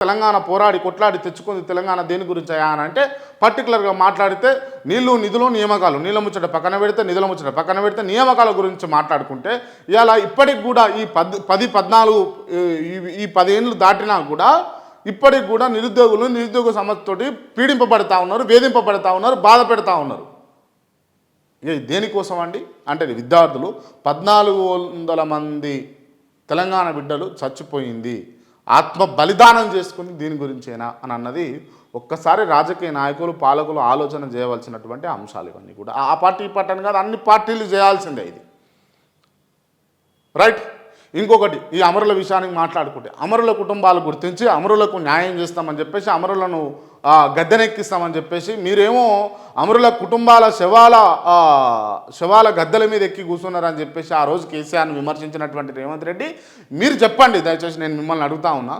తెలంగాణ పోరాడి కొట్లాడి తెచ్చుకుంది తెలంగాణ దేని గురించి అయ్యా అని అంటే పర్టికులర్గా మాట్లాడితే నీళ్ళు నిధులు నియామకాలు. నీళ్ళ ముచ్చట పక్కన పెడితే నిధుల ముచ్చట పక్కన పెడితే నియామకాల గురించి మాట్లాడుకుంటే ఇలా ఇప్పటికి కూడా ఈ పద్ పది పద్నాలుగు ఈ- ఈ పదేళ్ళు దాటినా కూడా ఇప్పటికి కూడా నిరుద్యోగులు నిరుద్యోగ సమస్యతోటి పీడింపబడతా ఉన్నారు వేధింపబడతా ఉన్నారు బాధ పెడతా ఉన్నారు. ఇక దేనికోసం అండి అంటే విద్యార్థులు పద్నాలుగు వందల మంది తెలంగాణ బిడ్డలు చచ్చిపోయింది. ఆత్మ బలిదానం చేసుకుని దీని గురించేనా అని అన్నది ఒక్కసారి రాజకీయ నాయకులు పాలకులు ఆలోచన చేయవలసినటువంటి అంశాలు ఇవన్నీ కూడా. ఆ పార్టీ ఈ పార్టీ అని కాదు అన్ని పార్టీలు చేయాల్సిందే ఇది. రైట్ ఇంకొకటి ఈ అమరుల విషయానికి మాట్లాడుకుంటే అమరుల కుటుంబాలు గుర్తించి అమరులకు న్యాయం చేస్తామని చెప్పేసి అమరులను గద్దెనెక్కిస్తామని చెప్పేసి మీరేమో అమరుల కుటుంబాల శవాల శవాల గద్దెల మీద ఎక్కి కూర్చున్నారని చెప్పేసి ఆ రోజు కేసీఆర్ను విమర్శించినటువంటి రేవంత్ రెడ్డి మీరు చెప్పండి దయచేసి నేను మిమ్మల్ని అడుగుతా ఉన్నా.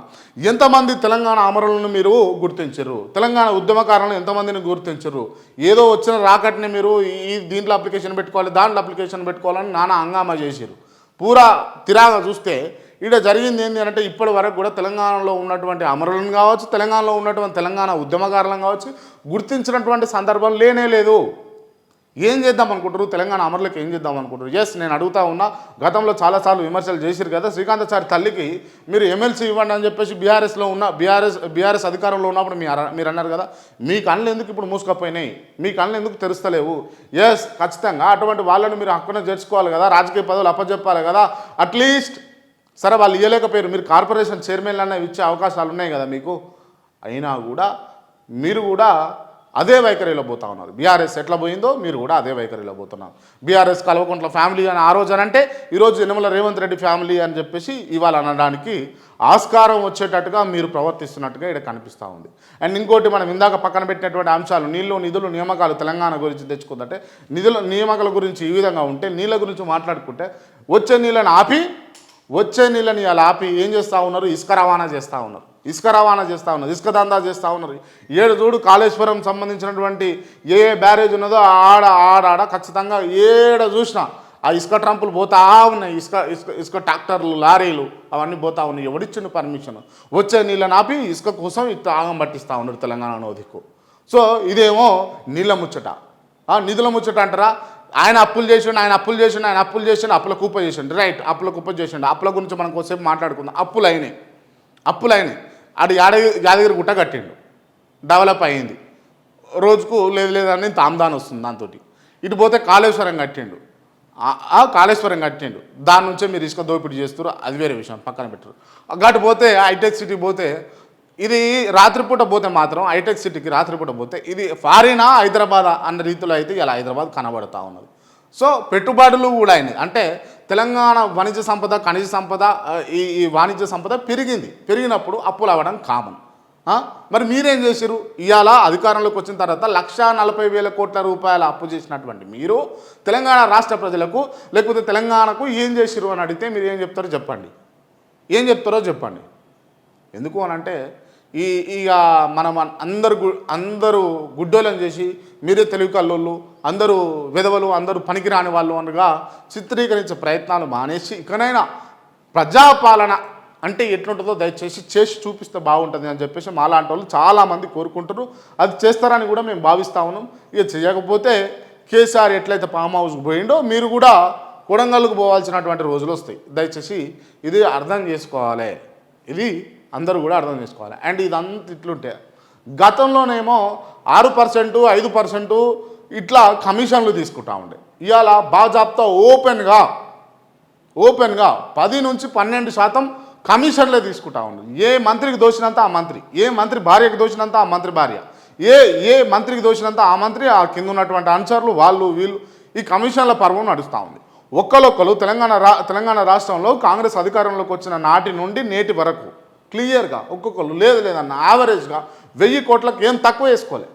ఎంతమంది తెలంగాణ అమరులను మీరు గుర్తించరు? తెలంగాణ ఉద్యమకారులను ఎంతమందిని గుర్తించరు? ఏదో వచ్చిన రాకట్ని మీరు ఈ దీంట్లో అప్లికేషన్ పెట్టుకోవాలి దాంట్లో అప్లికేషన్ పెట్టుకోవాలని నానా హంగామా చేసారు పూరా తిరాగా చూస్తే ఇక్కడ జరిగింది ఏంటి అంటే ఇప్పటి వరకు కూడా తెలంగాణలో ఉన్నటువంటి అమరులను కావచ్చు తెలంగాణలో ఉన్నటువంటి తెలంగాణ ఉద్యమకారులను కావచ్చు గుర్తించినటువంటి సందర్భం లేనే లేదు. ఏం చేద్దాం అనుకుంటారు? తెలంగాణ అమరులకు ఏం చేద్దాం అనుకుంటారు? ఎస్ నేను అడుగుతా ఉన్నా. గతంలో చాలాసార్లు విమర్శలు చేశారు కదా. శ్రీకాంతాచారి తల్లికి మీరు ఎమ్మెల్సీ ఇవ్వండి అని చెప్పేసి బీఆర్ఎస్లో ఉన్న బీఆర్ఎస్ బీఆర్ఎస్ అధికారంలో ఉన్నప్పుడు మీ మీరు అన్నారు కదా. మీ కళ్ళు ఎందుకు ఇప్పుడు మూసుకపోయినాయి? మీ కళ్ళు ఎందుకు తెరుస్తలేవు? ఎస్ ఖచ్చితంగా అటువంటి వాళ్ళని మీరు హక్కున చేర్చుకోవాలి కదా. రాజకీయ పదవులు అప్పచెప్పాలి కదా. అట్లీస్ట్ సరే వాళ్ళు ఇవ్వలేకపోయారు మీరు కార్పొరేషన్ చైర్మన్లు అన్న ఇచ్చే అవకాశాలు ఉన్నాయి కదా మీకు. అయినా కూడా మీరు కూడా అదే వైఖరిలో పోతా ఉన్నారు. బీఆర్ఎస్ ఎట్లా పోయిందో మీరు కూడా అదే వైఖరిలో పోతున్నారు. బీఆర్ఎస్ కల్వకుంట్ల ఫ్యామిలీ అని ఆ రోజు అని అంటే ఈరోజు యనమల రేవంత్ రెడ్డి ఫ్యామిలీ అని చెప్పేసి ఇవాళ అనడానికి ఆస్కారం వచ్చేటట్టుగా మీరు ప్రవర్తిస్తున్నట్టుగా ఇక్కడ కనిపిస్తూ ఉంది. అండ్ ఇంకోటి మనం ఇందాక పక్కన పెట్టినటువంటి అంశాలు నీళ్ళు నిధులు నియామకాలు తెలంగాణ గురించి తెచ్చుకుందంటే నిధుల నియామకాల గురించి ఈ విధంగా ఉంటే నీళ్ళ గురించి మాట్లాడుకుంటే వచ్చే నీళ్ళని ఆపి వచ్చే నీళ్ళని అలా ఆపి ఏం చేస్తూ ఉన్నారు? ఇసుక రవాణా చేస్తూ ఉన్నారు. ఇసుక రవాణా చేస్తూ ఉన్నారు ఇసుక దందా చేస్తూ ఉన్నారు. ఏడు చూడు కాళేశ్వరం సంబంధించినటువంటి ఏ ఏ బ్యారేజ్ ఉన్నదో ఆడ ఆడ ఆడ ఖచ్చితంగా ఏడ చూసినా ఆ ఇసుక ట్రంపులు పోతా ఉన్నాయి. ఇసుక ఇసుక ఇసుక ట్రాక్టర్లు లారీలు అవన్నీ పోతా ఉన్నాయి. ఎవడిచ్చిండు పర్మిషన్? వచ్చే నీళ్ళని ఆపి ఇసుక కోసం ఇట్లా ఆగం పట్టిస్తూ ఉన్నారు తెలంగాణ నోదికు. సో ఇదేమో నీళ్ళ ముచ్చట. నిధుల ముచ్చట అంటారా? ఆయన అప్పులు చేసిండు ఆయన అప్పులు చేసిండు ఆయన అప్పులు చేసిండు అప్పుల కుప్ప చేసిండు. రైట్ అప్పుల కుప్ప చేసిండు. అప్పుల గురించి మనం కోసేపు మాట్లాడుకుందాం. అప్పులు అయినాయి అప్పులు అయినాయి అటు యాదగిరి యాదగిరి గుట్ట కట్టిండు. డెవలప్ అయింది. రోజుకు లేదు లేదని తామ్దాన్ వస్తుంది దాంతో ఇటు పోతే కాళేశ్వరం కట్టిండు. ఆ కాళేశ్వరం కట్టిండు. దాని నుంచే మీరు ఇసుక దోపిడీ చేస్తారు అది వేరే విషయం పక్కన పెట్టరు. అటు పోతే హైటెక్ సిటీ పోతే ఇది రాత్రిపూట పోతే మాత్రం హైటెక్ సిటీకి రాత్రిపూట పోతే ఇది ఫారినా హైదరాబాద్ అన్న రీతిలో అయితే ఇలా హైదరాబాద్ కనబడతా ఉన్నది. సో పెట్టుబడులు కూడా అయినాయి. అంటే తెలంగాణ వాణిజ్య సంపద ఖనిజ సంపద ఈ ఈ వాణిజ్య సంపద పెరిగింది. పెరిగినప్పుడు అప్పులు అవ్వడం కామన్. మరి మీరేం చేశారు ఇవాళ అధికారంలోకి వచ్చిన తర్వాత లక్ష నలభై వేల కోట్ల రూపాయల అప్పు చేసినటువంటి మీరు తెలంగాణ రాష్ట్ర ప్రజలకు లేకపోతే తెలంగాణకు ఏం చేసిరు అని అడిగితే మీరు ఏం చెప్తారో చెప్పండి. ఏం చెప్తారో చెప్పండి. ఎందుకు అని అంటే ఈ ఇక మనం అందరు అందరూ గుడ్డోలను చేసి మీరే తెలుగు కల్లోళ్ళు అందరూ విధవలు అందరూ పనికిరాని వాళ్ళు అనగా చిత్రీకరించే ప్రయత్నాలు మానేసి ఇకనైనా ప్రజాపాలన అంటే ఎట్లుంటుందో దయచేసి చేసి చూపిస్తే బాగుంటుంది అని చెప్పేసి మాలాంటి వాళ్ళు చాలామంది కోరుకుంటారు అది చేస్తారని కూడా మేము భావిస్తా ఉన్నాం. ఇక చేయకపోతే కేసీఆర్ ఎట్లయితే ఫామ్ హౌస్కి పోయిండో మీరు కూడా కొడంగల్కు పోవాల్సినటువంటి రోజులు వస్తాయి. దయచేసి ఇది అర్థం చేసుకోవాలి. ఇది అందరూ కూడా అర్థం చేసుకోవాలి. అండ్ ఇదంతా ఇట్లుంటే గతంలోనేమో ఆరు పర్సెంటు ఐదు పర్సెంటు ఇట్లా కమిషన్లు తీసుకుంటా ఉండే. ఇవాళ బాజాబ్తా ఓపెన్గా ఓపెన్గా పది నుంచి పన్నెండు శాతం కమిషన్లే తీసుకుంటా ఉంది ఏ మంత్రికి దోచినంత ఆ మంత్రి ఏ మంత్రి భార్యకు దోచినంత ఆ మంత్రి భార్య ఏ ఏ మంత్రికి దోచినంత ఆ మంత్రి ఆ కింద ఉన్నటువంటి అనుచరులు వాళ్ళు వీళ్ళు ఈ కమిషన్ల పర్వం నడుస్తూ ఉంది. ఒక్కలొక్కరు తెలంగాణ రా తెలంగాణ రాష్ట్రంలో కాంగ్రెస్ అధికారంలోకి వచ్చిన నాటి నుండి నేటి వరకు క్లియర్గా ఒక్కొక్కరు లేదు లేదన్న యావరేజ్గా వెయ్యి కోట్లకు ఏం తక్కువ వేసుకోలేదు